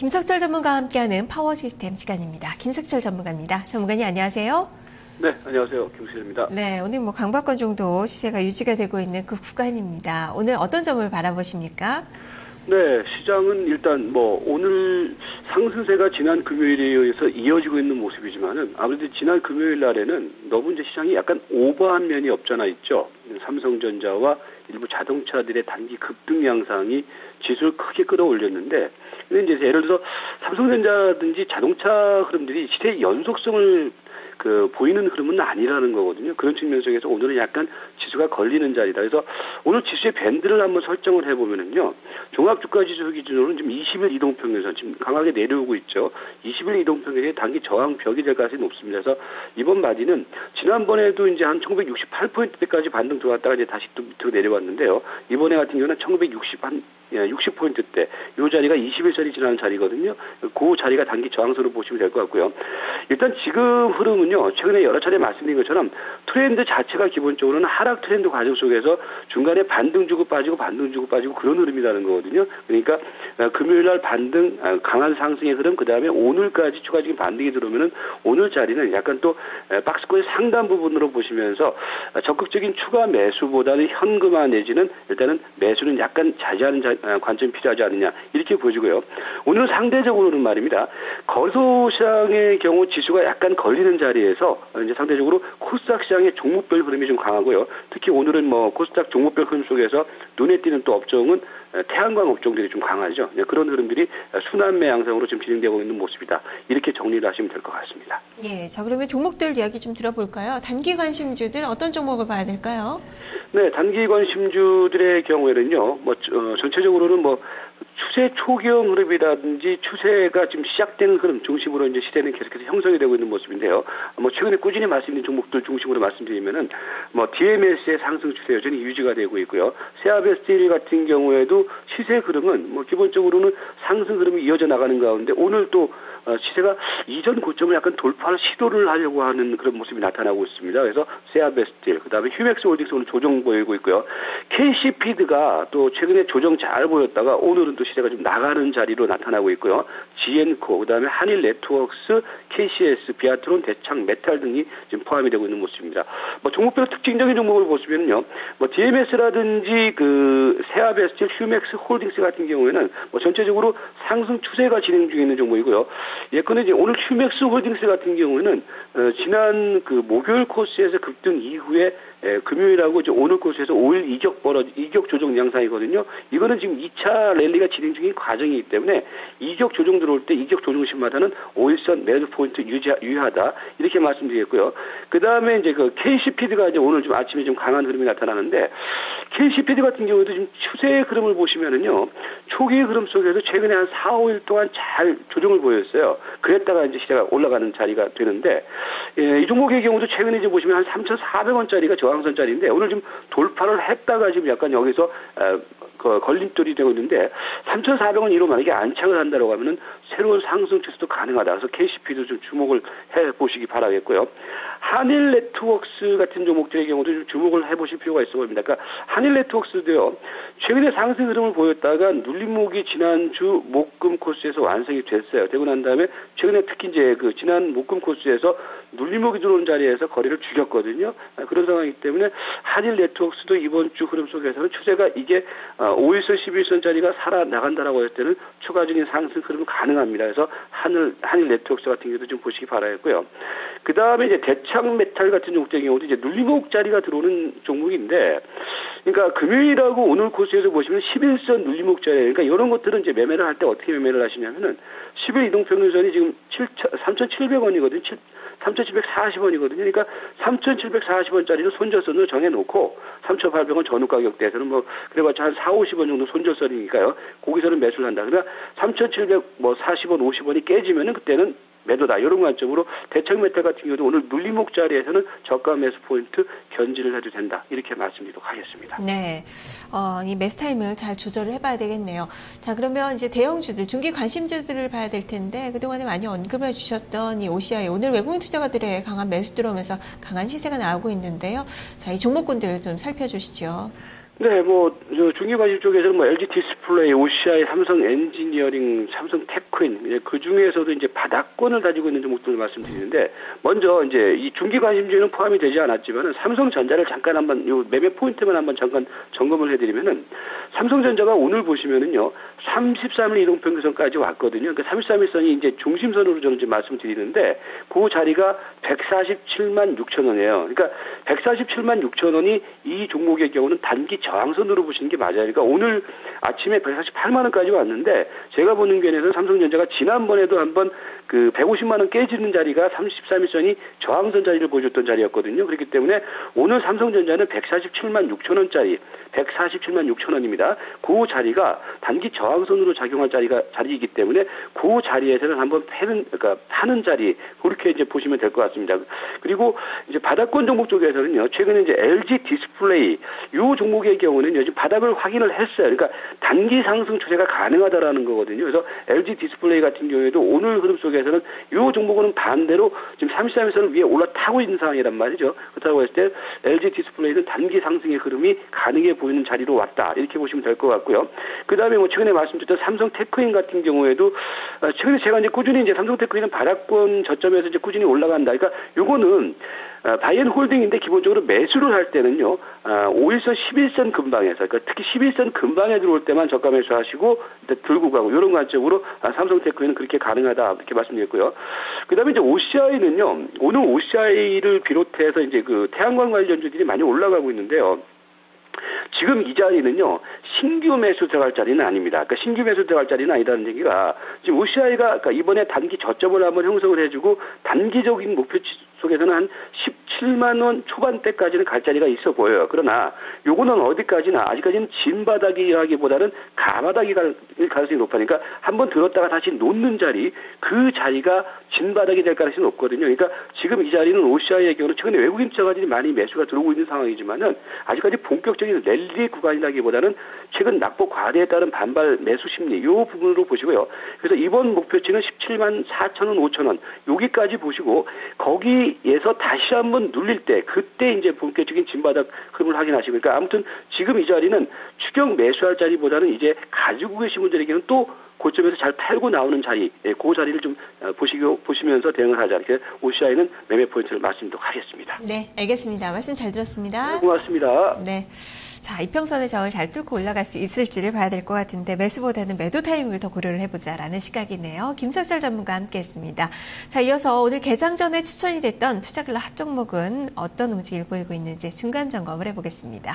김석철 전문가와 함께하는 파워 시스템 시간입니다. 김석철 전문가입니다. 전문가님 안녕하세요. 네, 안녕하세요. 김석철입니다. 네, 오늘 뭐 강박권 정도 시세가 유지가 되고 있는 그 구간입니다. 오늘 어떤 점을 바라보십니까? 네, 시장은 일단 뭐 오늘 상승세가 지난 금요일에 의해서 이어지고 있는 모습이지만은 아무래도 지난 금요일 날에는 너무 이제 시장이 약간 오버한 면이 없잖아 있죠. 삼성전자와 일부 자동차들의 단기 급등 양상이 지수를 크게 끌어올렸는데 근데 이제 예를 들어서 삼성전자든지 자동차 흐름들이 시대의 연속성을 그 보이는 흐름은 아니라는 거거든요. 그런 측면에서 오늘은 약간 지수가 걸리는 자리다. 그래서 오늘 지수의 밴드를 한번 설정을 해보면은요. 종합주가지수 기준으로는 지금 20일 이동평균선 지금 강하게 내려오고 있죠. 20일 이동평균이 단기 저항 벽이 될 가능성이 높습니다. 그래서 이번 마디는 지난번에도 이제 한 1968포인트대까지 반등 들어왔다가 이제 다시 또 내려왔는데요. 이번에 같은 경우는 1960 한 60포인트대 이 자리가 21살이 지나는 자리거든요. 그 자리가 단기 저항선으로 보시면 될 것 같고요. 일단 지금 흐름은 요. 최근에 여러 차례 말씀드린 것처럼 트렌드 자체가 기본적으로는 하락 트렌드 과정 속에서 중간에 반등 주고 빠지고 반등 주고 빠지고 그런 흐름이라는 거거든요. 그러니까 어, 금요일 날 반등 어, 강한 상승의 흐름 그 다음에 오늘까지 추가적인 반등이 들어오면은 오늘 자리는 약간 또 박스권의 상단 부분으로 보시면서 적극적인 추가 매수보다는 현금화 내지는 일단은 매수는 약간 자제하는 자, 어, 관점이 필요하지 않느냐 이렇게 보여지고요. 오늘은 상대적으로는 말입니다. 거소 시장의 경우 지수가 약간 걸리는 자리 에서 이제 상대적으로 코스닥 시장의 종목별 흐름이 좀 강하고요. 특히 오늘은 뭐 코스닥 종목별 흐름 속에서 눈에 띄는 또 업종은 태양광 업종들이 좀 강하죠. 네, 그런 흐름들이 순환매 양상으로 지금 진행되고 있는 모습이다. 이렇게 정리를 하시면 될 것 같습니다. 예, 자 그러면 종목들 이야기 좀 들어볼까요? 단기 관심주들 어떤 종목을 봐야 될까요? 네, 단기 관심주들의 경우에는요, 뭐 어, 전체적으로는 뭐 추세 초기형 흐름이라든지 추세가 지금 시작되는 흐름 중심으로 이제 시대는 계속해서 형성이 되고 있는 모습인데요. 뭐 최근에 꾸준히 말씀드린 종목들 중심으로 말씀드리면은 뭐 DMS의 상승 추세 여전히 유지가 되고 있고요. 세아베 스틸 같은 경우에도 시세 흐름은 뭐 기본적으로는 상승 흐름이 이어져 나가는 가운데 오늘 또 어, 시세가 이전 고점을 약간 돌파를 시도를 하려고 하는 그런 모습이 나타나고 있습니다. 그래서 세아베스틸, 그 다음에 휴맥스 홀딩스 오늘 조정 보이고 있고요. KC피드가 또 최근에 조정 잘 보였다가 오늘은 또 시세가 좀 나가는 자리로 나타나고 있고요. GN코, 그 다음에 한일 네트워크스, KCS, 비아트론, 대창, 메탈 등이 지금 포함이 되고 있는 모습입니다. 뭐 종목별 특징적인 종목을 보시면요. 뭐 DMS라든지 그 세아베스틸, 휴맥스 홀딩스 같은 경우에는 뭐 전체적으로 상승 추세가 진행 중에 있는 종목이고요. 예컨대 이제 오늘 휴맥스 홀딩스 같은 경우에는 어, 지난 그 목요일 코스에서 급등 이후에 에, 금요일하고 이제 오늘 코스에서 5일 이격 벌어 이격 조정 양상이거든요. 이거는 지금 2차 랠리가 진행 중인 과정이기 때문에 이격 조정 들어올 때 이격 조정 시마다는 5일선 매도 포인트 유지 유효하다 이렇게 말씀드리겠고요. 그 다음에 이제 그 KCPD가 이제 오늘 좀 아침에 좀 강한 흐름이 나타나는데 KCPD 같은 경우도 지금 추세의 흐름을 보시면은요 초기 흐름 속에서 최근에 한 4, 5일 동안 잘 조정을 보였어요. 그랬다가 이제 시세가 올라가는 자리가 되는데 예, 이 종목의 경우도 최근에 이제 보시면 한 3,400원짜리가 저항선짜리인데 오늘 좀 돌파를 했다가 지금 약간 여기서 어, 그 걸림돌이 되고 있는데 3,400원 이로 만약에 안착을 한다고 하면은 새로운 상승 추세도 가능하다. 그래서 KCP도 좀 주목을 해 보시기 바라겠고요. 한일 네트워크스 같은 종목들의 경우도 좀 주목을 해 보실 필요가 있어 보입니다. 그러니까 한일 네트워크스도요. 최근에 상승 흐름을 보였다가 눌림목이 지난주 목금 코스에서 완성이 됐어요. 되고 난 다음에 최근에 특히 이제 그 지난 목금 코스에서 눌 림목이 들어온 자리에서 거리를 죽였거든요. 그런 상황이기 때문에 한일 네트워크스도 이번 주 흐름 속에서는 추세가 이게 5일선, 어, 11선짜리가 살아나간다라고 했을 때는 추가적인 상승 흐름은 가능합니다. 그래서 한일, 한일 네트워크스 같은 경우도 좀 보시기 바라겠고요. 그 다음에 이제 대창 메탈 같은 종목의 경우도 이제 눌림목 자리가 들어오는 종목인데, 그러니까 금요일하고 오늘 코스에서 보시면 11선 눌림목 자리, 그러니까 이런 것들은 이제 매매를 할 때 어떻게 매매를 하시냐면은 10일 이동평균선이 지금 3,700원이거든요. 3,740원이거든요. 그러니까 3,740원짜리를 손절선으로 정해놓고 3,800원 전후 가격대에서는 뭐 그래봤자 한 4, 50원 정도 손절선이니까요. 거기서는 매수를 한다. 그러니까 3,740원, 뭐 50원이 깨지면은 그때는 매도다 이런 관점으로 대청 메탈 같은 경우도 오늘 눌림목 자리에서는 저가 매수 포인트 견지를 해도 된다 이렇게 말씀드리도록 하겠습니다. 네, 어, 이 매수 타임을 잘 조절을 해봐야 되겠네요. 자 그러면 이제 대형주들 중기 관심주들을 봐야 될 텐데 그동안에 많이 언급해 주셨던 이 OCI 오늘 외국인 투자가들의 강한 매수 들어오면서 강한 시세가 나오고 있는데요. 자 이 종목군들 좀 살펴주시죠. 네, 뭐, 저 중기관심 쪽에서는 뭐 LG 디스플레이, OCI, 삼성 엔지니어링, 삼성 테크인, 그 중에서도 이제 바닥권을 가지고 있는 종목들을 말씀드리는데, 먼저 이제 이 중기관심주에는 포함이 되지 않았지만은 삼성전자를 잠깐 한번, 요 매매 포인트만 한번 잠깐 점검을 해드리면은, 삼성전자가 오늘 보시면은요, 33일 이동평균선까지 왔거든요. 그 33일선이 이제 중심선으로 저는 지금 말씀드리는데, 그 자리가 147만 6천 원이에요. 그러니까 147만 6천 원이 이 종목의 경우는 단기 저항선으로 보시는 게 맞아요. 그러니까 오늘 아침에 148만 원까지 왔는데 제가 보는 견해는 삼성전자가 지난번에도 한번 그 150만 원 깨지는 자리가 33일선이 저항선 자리를 보여줬던 자리였거든요. 그렇기 때문에 오늘 삼성전자는 147만 6천 원짜리 147만 6천 원입니다. 그 자리가 단기 저항선으로 작용할 자리가 자리이기 때문에 그 자리에서는 한번 패는 그러니까 파는 자리 그렇게 이제 보시면 될 것 같습니다. 그리고 이제 바닥권 종목 쪽에서는요. 최근에 이제 LG 디스플레이 이 종목의 경우는 요즘 바닥을 확인을 했어요. 그러니까 단기 상승 추세가 가능하다라는 거거든요. 그래서 LG 디스플레이 같은 경우에도 오늘 흐름 속에서는 이 종목은 반대로 지금 33에서는 위에 올라타고 있는 상황이란 말이죠. 그렇다고 했을 때 LG 디스플레이는 단기 상승의 흐름이 가능해 보이는 자리로 왔다. 이렇게 보시면 될 것 같고요. 그 다음에 뭐 최근에 말씀드렸던 삼성 테크인 같은 경우에도 어, 최근에 제가 이제 꾸준히 이제 삼성 테크인은 바닥권 저점에서 이제 꾸준히 올라간다. 그러니까 요거는 어, 바이엔 홀딩인데 기본적으로 매수를 할 때는요, 5일 선, 어, 11선 근방에서, 그러니까 특히 11선 근방에 들어올 때만 저가 매수하시고 들고 가고 이런 관점으로 아, 삼성테크는 그렇게 가능하다 이렇게 말씀드렸고요. 그다음에 이제 OCI는요, 오늘 OCI를 비롯해서 이제 그 태양광 관련주들이 많이 올라가고 있는데요. 지금 이 자리는요 신규 매수 들어갈 자리는 아닙니다. 그러니까 신규 매수 들어갈 자리는 아니다는 얘기가 지금 OCI가 그러니까 이번에 단기 저점을 한번 형성을 해주고 단기적인 목표치 속에서는 한 17만 원 초반대까지는 갈 자리가 있어 보여요. 그러나 요거는 어디까지나 아직까지는 진바닥이라기보다는 가바닥이 갈 가능성이 높으니까 한번 들었다가 다시 놓는 자리 그 자리가 진바닥이 될 가능성이 높거든요. 그러니까 지금 이 자리는 OCI의 경우는 최근에 외국인 투자가들이 많이 매수가 들어오고 있는 상황이지만은 아직까지 본격적인 랠리 구간이라기보다는 최근 낙폭 과대에 따른 반발 매수 심리 이 부분으로 보시고요. 그래서 이번 목표치는 17만 4천 원, 5천 원 여기까지 보시고 거기에서 다시 한번 눌릴 때 그때 이제 본격적인 진바닥 흐름을 확인하시고 그러니까 아무튼 지금 이 자리는 추경 매수할 자리보다는 이제 가지고 계신 분들에게는 또 고점에서 잘 팔고 나오는 자리, 예, 그 자리를 좀 어, 보시고 보시면서 대응을 하자. 이렇게 OCI는 매매 포인트를 말씀드리도록 하겠습니다. 네, 알겠습니다. 말씀 잘 들었습니다. 네, 고맙습니다. 네. 자, 이평선의 저을 잘 뚫고 올라갈 수 있을지를 봐야 될 것 같은데 매수보다는 매도 타이밍을 더 고려를 해보자라는 시각이네요. 김석철 전문가 함께했습니다. 자, 이어서 오늘 개장 전에 추천이 됐던 투자글러 핫 종목은 어떤 움직임을 보이고 있는지 중간 점검을 해보겠습니다.